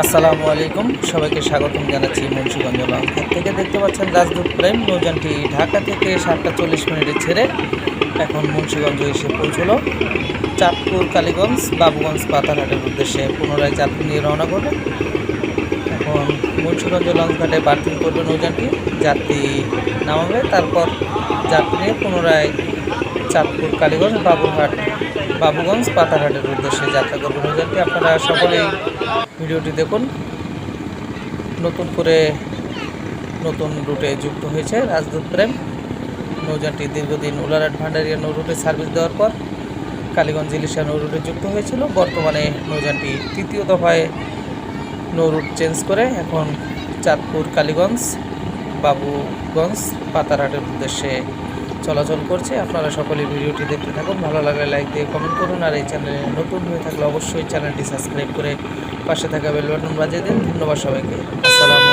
আসসালামু আলাইকুম। সবাইকে স্বাগতম জানাচ্ছি মুন্সিগঞ্জ লঙ্কার থেকে। দেখতে পাচ্ছেন রাজদূত প্রেম, নৌযানটি ঢাকা থেকে সাতটা চল্লিশ মিনিটে ছেড়ে এখন মুন্সিগঞ্জ এসে পৌঁছলো। চাঁদপুর, কালীগঞ্জ, বাবুগঞ্জ, পাতারহাটের উদ্দেশ্যে পুনরায় যাত্রী নিয়ে রওনা করবে। এখন মুন্সিগঞ্জ লঞ্চ ঘাটে বার্থিং করবে নৌযানটি। যাত্রী নামাবে, তারপর যাত্রী নিয়ে পুনরায় চাঁদপুর, কালীগঞ্জ, বাবুরহাট, বাবুগঞ্জ পাতারহাটের উদ্দেশ্যে যাত্রা করবে নৌযানটি আপনারা সকলেই ভিডিওটি দেখুন। নতুন করে নতুন রুটে যুক্ত হয়েছে রাজদূত প্রেম। নৌযানটি দীর্ঘদিন উলারহাট ভান্ডারিয়া নৌ রুটে সার্ভিস দেওয়ার পর কালীগঞ্জ ইলিশা নৌ রুটে যুক্ত হয়েছিল। বর্তমানে নৌযানটি তৃতীয় দফায় নৌ রুট চেঞ্জ করে এখন চাঁদপুর, কালীগঞ্জ, বাবুগঞ্জ পাতারহাটের উদ্দেশ্যে চলাচল করছে। আপনারা সকলে ভিডিওটি দেখতে থাকুন, ভালো লাগলে লাইক দিয়ে কমেন্ট করুন, আর এই চ্যানেলে নতুন হয়ে থাকলে অবশ্যই চ্যানেলটি সাবস্ক্রাইব করে পাশে থাকা বেলবাটন বাজিয়ে দিন। ধন্যবাদ সবাইকে। আসসালামু